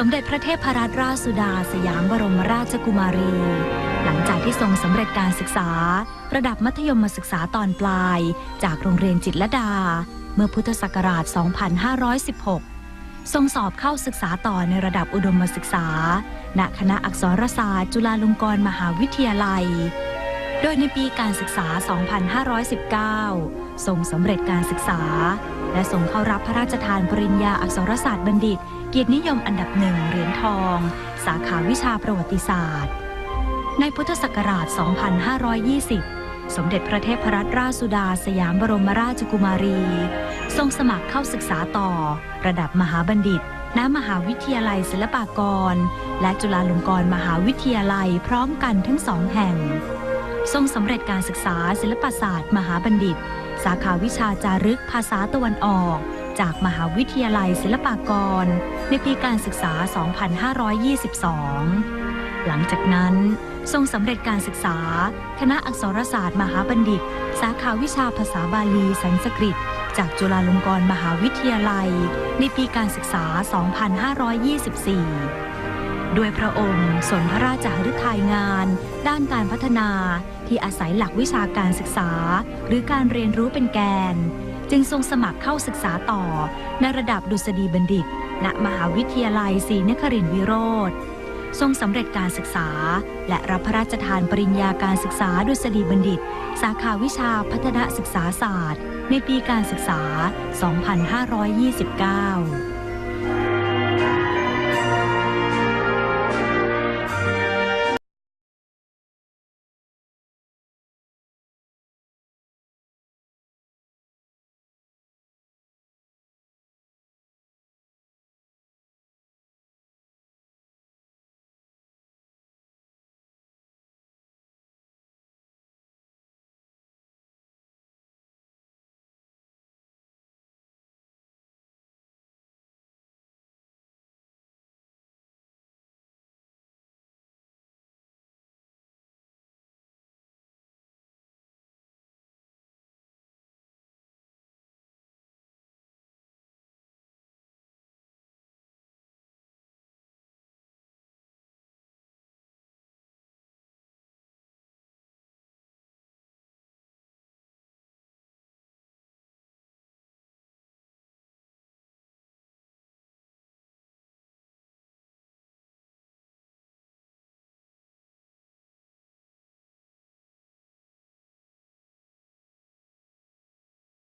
สมเด็จพระเทพรัตนราชสุดาสยามบรมราชกุมารี หลังจากที่ทรงสำเร็จการศึกษา ระดับมัธยมศึกษาตอนปลาย จากโรงเรียนจิตรดา เมื่อพุทธศักราช 2516 ทรงสอบเข้าศึกษาต่อในระดับอุดมศึกษา ณ คณะอักษรศาสตร์ จุฬาลงกรณ์มหาวิทยาลัย โดยในปีการศึกษา 2519 ทรงสำเร็จการศึกษา และทรงเข้ารับพระราชทานปริญญาอักษรศาสตร์บัณฑิต เกียรตินิยมอันดับหนึ่งเหรียญทอง สาขาวิชาประวัติศาสตร์ ในพุทธศักราช 2520 สมเด็จพระเทพรัตนราชสุดาสยามบรมราชกุมารี ทรงสมัครเข้าศึกษาต่อ ระดับมหาบัณฑิตณมหาวิทยาลัยศิลปากร และจุฬาลงกรณ์มหาวิทยาลัยพร้อมกันทั้งสองแห่ง ทรงสำเร็จการศึกษาศิลปศาสตร์ มหาบัณฑิต สาขาวิชาจารึกภาษาตะวันออก จากมหาวิทยาลัยศิลปากร ในปีการศึกษา 2522 หลังจากนั้นทรงสำเร็จการศึกษา คณะอักษรศาสตร์ มหาบัณฑิต สาขาวิชาภาษาบาลีสันสกฤต จากจุฬาลงกรณ์มหาวิทยาลัย ในปีการศึกษา 2524 ด้วยพระองค์สนพระราชหฤทัยงาน ด้านการพัฒนาที่อาศัยหลักวิชาการศึกษา หรือการเรียนรู้เป็นแกน จึงทรงสมัครเข้าศึกษาต่อ ในระดับดุษฎีบัณฑิต ณมหาวิทยาลัยศรีนครินทรวิโรธทรงสำเร็จการศึกษา และรับพระราชทานปริญญาการศึกษาดุษฎีบัณฑิต สาขาวิชาพัฒนาศึกษาศาสตร์ ในปีการศึกษา 2529